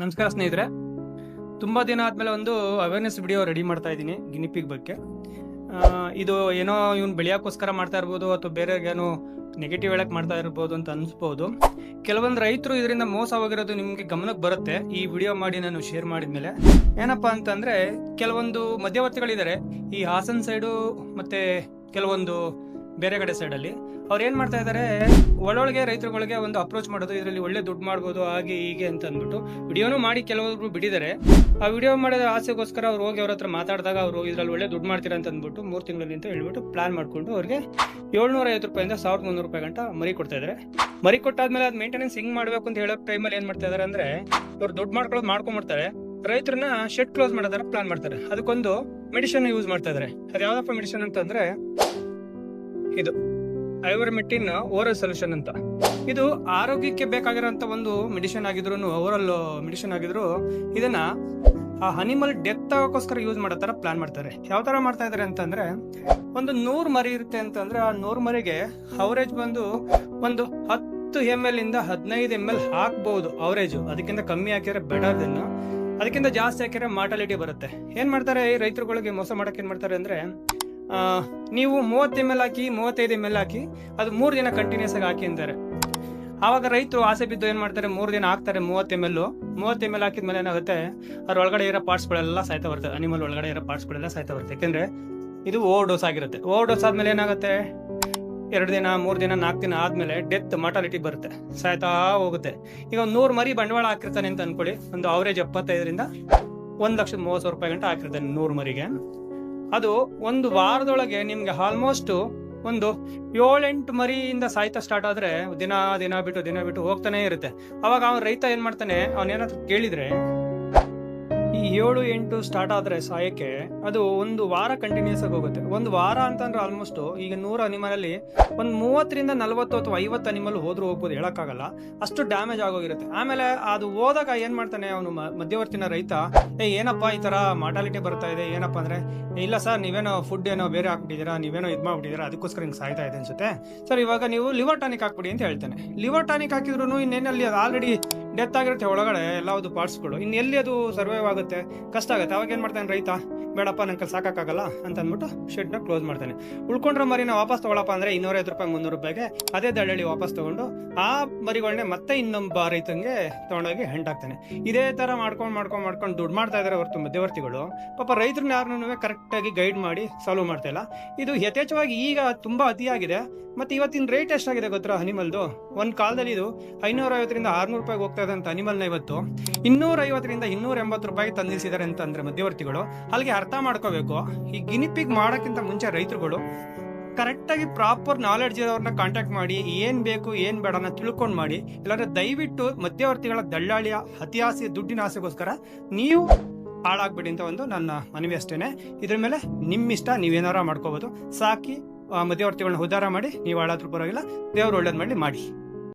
ನಮಸ್ಕಾರ ಸ್ನೇಹಿತರೆ. ತುಂಬ ದಿನ ಆದಮೇಲೆ ಒಂದು ಅವೇರ್ನೆಸ್ ವಿಡಿಯೋ ರೆಡಿ ಮಾಡ್ತಾ ಇದ್ದೀನಿ ಗಿನಿಪಿಗ್ ಬಗ್ಗೆ. ಇದು ಏನೋ ಇವ್ನು ಬೆಳೆಯೋಕ್ಕೋಸ್ಕರ ಮಾಡ್ತಾ ಇರ್ಬೋದು ಅಥವಾ ಬೇರೆ ಏನೋ ನೆಗೆಟಿವ್ ಹೇಳಕ್ ಮಾಡ್ತಾ ಇರ್ಬೋದು ಅಂತ ಅನಿಸ್ಬೋದು. ಕೆಲವೊಂದು ರೈತರು ಇದರಿಂದ ಮೋಸ ಹೋಗಿರೋದು ನಿಮಗೆ ಗಮನಕ್ಕೆ ಬರುತ್ತೆ. ಈ ವಿಡಿಯೋ ಮಾಡಿ ನಾನು ಶೇರ್ ಮಾಡಿದ್ಮೇಲೆ. ಏನಪ್ಪಾ ಅಂತಂದರೆ, ಕೆಲವೊಂದು ಮಧ್ಯವರ್ತಿಗಳಿದ್ದಾರೆ. ಈ ಹಾಸನ್ ಸೈಡು ಮತ್ತು ಕೆಲವೊಂದು ಬೇರೆ ಕಡೆ ಸೈಡಲ್ಲಿ ಅವ್ರು ಏನು ಮಾಡ್ತಾ ಇದ್ದಾರೆ ಒಳೊಳಗೆ ರೈತರುಗಳಿಗೆ ಒಂದು ಅಪ್ರೋಚ್ ಮಾಡೋದು, ಇದರಲ್ಲಿ ಒಳ್ಳೆ ದುಡ್ಡು ಮಾಡ್ಬೋದು, ಹಾಗೆ ಹೀಗೆ ಅಂತ ಅಂದ್ಬಿಟ್ಟು ವಿಡಿಯೋನು ಮಾಡಿ ಕೆಲವೊಬ್ರು ಬಿಡಿದ್ದಾರೆ ಆ ವಿಡಿಯೋ ಮಾಡಿದ ಆಸೆಗೋಸ್ಕರ ಅವ್ರು ಹೋಗಿ ಅವ್ರ ಹತ್ರ ಮಾತಾಡಿದಾಗ ಅವರು ಇದರಲ್ಲಿ ಒಳ್ಳೆ ದುಡ್ಡು ಮಾಡ್ತೀರಾ ಅಂತ ಅಂದ್ಬಿಟ್ಟು ಮೂರು ತಿಂಗಳಲ್ಲಿ ಅಂತ ಹೇಳ್ಬಿಟ್ಟು ಪ್ಲಾನ್ ಮಾಡ್ಕೊಂಡು ಅವ್ರಿಗೆ ಏಳ್ನೂರ ಐವತ್ತು ರೂಪಾಯಿಂದ ಸಾವಿರದ ಮುನ್ನೂರು ರೂಪಾಯಿ ಗಂಟ ಮರಿ ಕೊಡ್ತಾ ಇದ್ದಾರೆ ಮರಿ ಕೊಟ್ಟಾದ್ಮೇಲೆ ಅದು ಮೇಂಟೆನೆನ್ಸ್ ಹಿಂಗೆ ಮಾಡಬೇಕು ಅಂತ ಹೇಳೋ ಟೈಮಲ್ಲಿ ಏನು ಮಾಡ್ತಾ ಇದ್ದಾರೆ ಅಂದರೆ ಅವ್ರು ದುಡ್ಡು ಮಾಡ್ಕೊಳ್ಳೋದು ಮಾಡ್ಕೊಂಡ್ಬಿಡ್ತಾರೆ ರೈತರನ್ನ ಶೆಡ್ ಕ್ಲೋಸ್ ಮಾಡೋದಾರ ಪ್ಲಾನ್ ಮಾಡ್ತಾರೆ. ಅದಕ್ಕೊಂದು ಮೆಡಿಸಿನ್ ಯೂಸ್ ಮಾಡ್ತಾ ಇದ್ದಾರೆ ಅದು ಯಾವ್ದಪ್ಪ ಮೆಡಿಸಿನ್ ಅಂತಂದ್ರೆ, ಇದು. ಐವರ್ಮೆಟಿನ್ ಓರಲ್ ಸೊಲ್ಯೂಷನ್ ಅಂತ. ಇದು ಆರೋಗ್ಯಕ್ಕೆ ಬೇಕಾಗಿರೋಂಥ ಒಂದು ಮೆಡಿಸಿನ್ ಆಗಿದ್ರು ಓವರಲ್ ಮೆಡಿಸಿನ್ ಆಗಿದ್ರು, ಇದನ್ನ ಆ ಅನಿಮಲ್ ಡೆತ್ ಆಗೋಕ್ಕೋಸ್ಕರ ಯೂಸ್ ಮಾಡೋ ಪ್ಲಾನ್ ಮಾಡ್ತಾರೆ. ಯಾವ ತರ ಮಾಡ್ತಾ ಇದಾರೆ ಅಂತಂದ್ರೆ, ಒಂದು ನೂರು ಮರಿ ಇರುತ್ತೆ ಅಂತಂದ್ರೆ, ಆ ನೂರು ಮರಿಗೆ ಅವರೇಜ್ ಬಂದು ಒಂದು ಹತ್ತು ಎಂ ಎಲ್ ಇಂದ ಹದಿನೈದು ಎಂ ಎಲ್ ಹಾಕ್ಬಹುದು ಅವರೇಜ್ ಅದಕ್ಕಿಂತ ಕಮ್ಮಿ ಹಾಕಿದ್ರೆ ಬೆಟರ್ ದೆನ್ ಅದಕ್ಕಿಂತ ಜಾಸ್ತಿ ಹಾಕಿದ್ರೆ ಮಾರ್ಟಾಲಿಟಿ ಬರುತ್ತೆ. ಏನ್ ಮಾಡ್ತಾರೆ ಈ ರೈತರುಗಳಿಗೆ ಮೋಸ ಮಾಡಕ್ಕೆ ಏನ್ ಮಾಡ್ತಾರೆ ಅಂದ್ರೆ ನೀವು ಮೂವತ್ತು ಎಂ ಎಲ್ ಹಾಕಿ, ಮೂವತ್ತೈದು ಎಂ ಎಲ್ ಹಾಕಿ, ಅದು ಮೂರು ದಿನ ಕಂಟಿನ್ಯೂಸ್ ಆಗಿ ಹಾಕಿ ಅಂತಾರೆ. ಆವಾಗ ರೈತರು ಆಸೆ ಬಿದ್ದು ಏನು ಮಾಡ್ತಾರೆ, ಮೂರು ದಿನ ಹಾಕ್ತಾರೆ ಮೂವತ್ತು ಎಂ ಎಲ್ ಮೂವತ್ತು ಎಂ ಎಲ್ ಹಾಕಿದ್ಮೇಲೆ ಏನಾಗುತ್ತೆ, ಅದ್ರ ಒಳಗಡೆ ಇರೋ ಪಾರ್ಟ್ಸ್ಗಳೆಲ್ಲ ಸಾಯ್ತಾ ಬರ್ತದೆ ಅನಿಮಲ್ ಒಳಗಡೆ ಇರೋ ಪಾರ್ಟ್ಸ್ಗಳೆಲ್ಲ ಸಾಯ್ತಾ ಬರುತ್ತೆ. ಯಾಕೆಂದ್ರೆ ಇದು ಓವರ್ ಡೋಸ್ ಆಗಿರುತ್ತೆ. ಓವರ್ ಡೋಸ್ ಆದಮೇಲೆ ಏನಾಗುತ್ತೆ, ಎರಡು ದಿನ, ಮೂರು ದಿನ, ನಾಲ್ಕು ದಿನ ಆದಮೇಲೆ ಡೆತ್ ಮಾರ್ಟಾಲಿಟಿ ಬರುತ್ತೆ. ಸಾಯ್ತಾ ಹೋಗುತ್ತೆ. ಈಗ ಒಂದು ನೂರು ಮರಿ ಬಂಡವಾಳ ಹಾಕಿರ್ತಾನೆ ಅಂತ ಅನ್ಕೊಳ್ಳಿ. ಒಂದು ಅವರೇಜ್ ಎಪ್ಪತ್ತೈದರಿಂದ ಒಂದು ಲಕ್ಷದ ಮೂವತ್ತು ಸಾವಿರ ರೂಪಾಯಿ ಗಂಟ ಹಾಕಿರ್ತಾನೆ ನೂರು ಮರಿಗೆ. ಅದು ಒಂದು ವಾರದೊಳಗೆ ನಿಮ್ಗೆ ಆಲ್ಮೋಸ್ಟ್ ಒಂದು ಏಳೆಂಟು ಮರಿಯಿಂದ ಸಾಯ್ತಾ ಸ್ಟಾರ್ಟ್ ಆದ್ರೆ ದಿನ ದಿನ ಬಿಟ್ಟು ದಿನ ಬಿಟ್ಟು ಹೋಗ್ತಾನೆ ಇರುತ್ತೆ. ಅವಾಗ ಅವನ್ ರೈತ ಏನ್ ಮಾಡ್ತಾನೆ ಅವನೇನಾದ್ರು ಕೇಳಿದ್ರೆ ಈ ಏಳು ಎಂಟು ಸ್ಟಾರ್ಟ್ ಆದ್ರೆ ಸಾಯಕ್ಕೆ ಅದು ಒಂದು ವಾರ ಕಂಟಿನ್ಯೂಸ್ ಆಗಿ ಹೋಗುತ್ತೆ. ಒಂದು ವಾರ ಅಂತಂದ್ರೆ ಆಲ್ಮೋಸ್ಟ್ ಈಗ ನೂರು ಅನಿಮಲ್ ಅಲ್ಲಿ ಒಂದು ಮೂವತ್ತರಿಂದ ನಲವತ್ತು ಅಥವಾ ಐವತ್ತು ಅನಿಮಲ್ ಹೋದ್ರೂ ಹೋಗ್ಬೋದು ಹೇಳಕ್ಕಾಗಲ್ಲ. ಅಷ್ಟು ಡ್ಯಾಮೇಜ್ ಆಗೋಗಿರುತ್ತೆ. ಆಮೇಲೆ ಅದು ಹೋದಾಗ ಏನ್ ಮಾಡ್ತಾನೆ ಅವನು ಮಧ್ಯವರ್ತಿನ ರೈತ ಏ ಏನಪ್ಪ ಈ ತರ ಮಾರ್ಟಾಲಿಟಿ ಬರ್ತಾ ಇದೆ ಏನಪ್ಪ ಅಂದ್ರೆ "ಏ, ಇಲ್ಲ ಸರ್ ನೀವೇನೋ ಫುಡ್ ಏನೋ ಬೇರೆ ಹಾಕ್ಬಿಟ್ಟಿದ್ದೀರಾ ನೀವೇನೋ ಇದು ಮಾಡ್ಬಿಟ್ಟಿದ್ದೀರಾ ಅದಕ್ಕೋಸ್ಕರ ಹಿಂಗೆ ಸಾಯ್ತಾ ಇದೆ ಅನ್ಸುತ್ತೆ. ಸರ್ ಇವಾಗ ನೀವು ಲಿವರ್ ಟಾನಿಕ್ ಹಾಕ್ಬಿಡಿ ಅಂತ ಹೇಳ್ತಾನೆ. ಲಿವರ್ ಟಾನಿಕ್ ಹಾಕಿದ್ರು ಇನ್ನೇನಲ್ಲಿ ಅದು ಆಲ್ರೆಡಿ ಡೆತ್ ಆಗಿರುತ್ತೆ ಒಳಗಡೆ ಎಲ್ಲಾವುದು ಪಾರ್ಟ್ಸ್ಗಳು ಇನ್ನೆಲ್ಲಿ ಅದು ಸರ್ವೈವ್ ಆಗುತ್ತೆ. ಕಷ್ಟ ಆಗುತ್ತೆ. ಅವಾಗ ಏನ್ ಮಾಡ್ತಾನೆ ರೈತ? ಬೇಡಪ್ಪ, ನಂಗೆ ಸಾಕಾಗಲ್ಲ ಅಂತ ಅಂದ್ಬಿಟ್ಟು ಶೆಡ್ನ ಕ್ಲೋಸ್ ಮಾಡ್ತಾನೆ. ಉಳ್ಕೊಂಡ್ರೆ ಮರಿನ ವಾಪಸ್ ತಗೊಳಪ್ಪ ಅಂದ್ರೆ ಇನ್ನೂರೈವತ್ತು ರೂಪಾಯಿ, ಮುನ್ನೂರು ರೂಪಾಯಿಗೆ ಅದೇ ದಳ್ಳಳ್ಳಿ ವಾಪಸ್ ತಗೊಂಡು ಆ ಮರಿಗಳನ್ನೇ ಮತ್ತೆ ಇನ್ನೊಬ್ಬ ರೈತಂಗೆ ತಗೊಂಡೋಗಿ ಹೆಂಡಾಕ್ತಾನೆ ಇದೇ ತರ ಮಾಡ್ಕೊಂಡು ಮಾಡ್ಕೊಂಡು ಮಾಡ್ಕೊಂಡು ದುಡ್ಡು ಮಾಡ್ತಾ ಇದಾರೆ ಹೊರತು ಮಧ್ಯವರ್ತಿಗಳು ಪಾಪ ರೈತರನ್ನ ಯಾರನ್ನೂ ಕರೆಕ್ಟಾಗಿ ಗೈಡ್ ಮಾಡಿ ಸಾಲ್ವ್ ಮಾಡ್ತಾ ಇಲ್ಲ. ಇದು ಯಥೇಚ್ಛವಾಗಿ ಈಗ ತುಂಬಾ ಅತಿಯಾಗಿದೆ. ಮತ್ತೆ ಇವತ್ತಿನ ರೇಟ್ ಎಷ್ಟಾಗಿದೆ ಗೊತ್ತಾ ಅನಿಮಲ್ದು ಒಂದ್ ಕಾಲದಲ್ಲಿ ಇದು ಐನೂರ ಐವತ್ತರಿಂದ ಆರ್ನೂರು ರೂಪಾಯಿಗೆ ಹೋಗ್ತಾ ಇದ್ದಂತ ಅನಿಮಲ್ನ ಇವತ್ತು. ಇನ್ನೂರ ಐವತ್ತರಿಂದ ಇನ್ನೂರ ಎಂಬತ್ತು ರೂಪಾಯಿ ತಂದಿಸಿದ್ದಾರೆ ಅಂತ ಅಂದ್ರೆ ಮಧ್ಯವರ್ತಿಗಳು ಅಲ್ಲಿಗೆ ಅರ್ಥ ಮಾಡ್ಕೋಬೇಕು. ಈ ಗಿನಿಪಿಗ್ ಮಾಡೋಕ್ಕಿಂತ ಮುಂಚೆ ರೈತರುಗಳು ಕರೆಕ್ಟಾಗಿ ಪ್ರಾಪರ್ ನಾಲೆಡ್ಜ್ ಇರೋರನ್ನ ಕಾಂಟ್ಯಾಕ್ಟ್ ಮಾಡಿ, ಏನು ಬೇಕು, ಏನು ಬೇಡ ಅನ್ನ ತಿಳ್ಕೊಂಡು ಮಾಡಿ, ಇಲ್ಲಾಂದರೆ ದಯವಿಟ್ಟು ಮಧ್ಯವರ್ತಿಗಳ ದಳ್ಳಾಳಿಯ ಅತಿಯಾಸೆ ದುಡ್ಡಿನ ಆಸೆಗೋಸ್ಕರ ನೀವು ಹಾಳಾಗ್ಬಿಡಿ ಅಂತ ಒಂದು ನನ್ನ ಮನವಿ ಅಷ್ಟೇನೆ. ಇದ್ರ ಮೇಲೆ ನಿಮ್ಮ ಇಷ್ಟ ನೀವೇನಾರ ಮಾಡ್ಕೋಬಹುದು ಸಾಕಿ ಮಧ್ಯವರ್ತಿಗಳನ್ನ ಉದ್ಧಾರ ಮಾಡಿ, ನೀವು ಹಾಳಾದ್ರೂ ಪರವಾಗಿಲ್ಲ. ದೇವರು ಒಳ್ಳೇದ್ ಮಾಡಿ ಮಾಡಿ.